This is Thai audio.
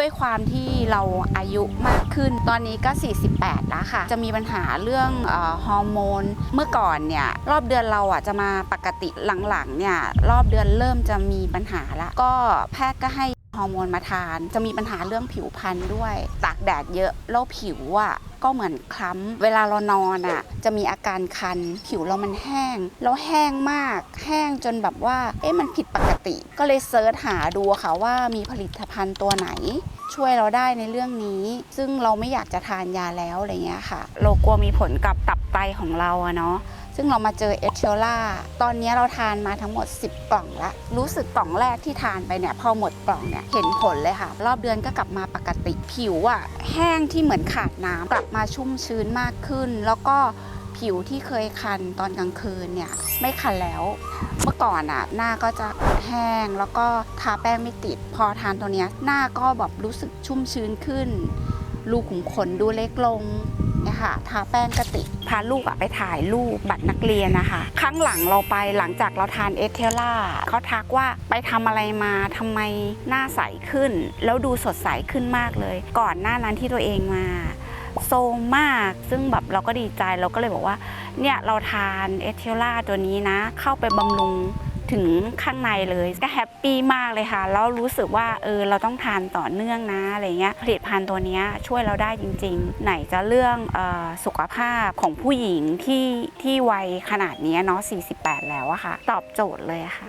ด้วยความที่เราอายุมากขึ้น ตอนนี้ก็ 48 แล้วค่ะ จะมีปัญหาเรื่องอฮอร์โมน เมื่อก่อนเนี่ยรอบเดือนเราอะจะมาปกติหลังๆเนี่ยรอบเดือนเริ่มจะมีปัญหาละ ก็แพทย์ก็ให้ฮอร์โมนมาทาน จะมีปัญหาเรื่องผิวพรรณด้วย ตากแดดเยอะแล้วผิวอะ ก็เหมือนคล้ำเวลาเรานอนอะจะมีอาการคัน ผิวเรามันแห้ง แล้วแห้งมาก แห้งจนแบบว่า เอ๊ะมันผิดปกติ ก็เลยเซิร์ชหาดูค่ะว่ามีผลิตภัณฑ์ตัวไหนช่วยเราได้ในเรื่องนี้ ซึ่งเราไม่อยากจะทานยาแล้วอะไรเงี้ยค่ะ เรากลัวมีผลกับตับไตของเราอะเนาะ ซึ่งเรามาเจอเอเทลล่าตอนนี้เราทานมาทั้งหมด 10 กล่องละรู้สึกกล่องแรกที่ทานไปเนี่ยพอหมดกล่องเนี่ยเห็นผลเลยค่ะ รอบเดือนก็กลับมาปกติผิวอะแห้งที่เหมือนขาดน้ำกลับมาชุ่มชื้นมากขึ้น แล้วก็ผิวที่เคยคันตอนกลางคืนเนี่ยไม่คันแล้ว เมื่อก่อนอะหน้าก็จะแห้งแล้วก็ทาแป้งไม่ติด พอทานตัวเนี้ยหน้าก็แบบรู้สึกชุ่มชื้นขึ้นรูขุมขนดูเล็กลง เนี่ยค่ะทาแป้งกระติกพาลูกอะไปถ่ายรูปบัตรนักเรียนนะคะครั้งหลังเราไปหลังจากเราทานเอสเทล่าเขาทักว่าไปทำอะไรมาทำไมหน้าใสขึ้น แล้วดูสดใสขึ้นมากเลย ก่อนหน้านั้นที่ตัวเองมาโซมมากซึ่งแบบเราก็ดีใจเราก็เลยบอกว่าเนี่ยเราทานเอสเทลล่าตัวนี้นะ เข้าไปบำรุง ถึงข้างในเลยก็แฮปปี้มากเลยค่ะ แล้วรู้สึกว่าเออเราต้องทานต่อเนื่องนะอะไรเงี้ยผลิตภัณฑ์ตัวนี้ช่วยเราได้จริง ๆ ไหนจะเรื่องออสุขภาพของผู้หญิงที่ที่วัยขนาดนี้เนาะ48 แล้วอะค่ะ ตอบโจทย์เลยค่ะ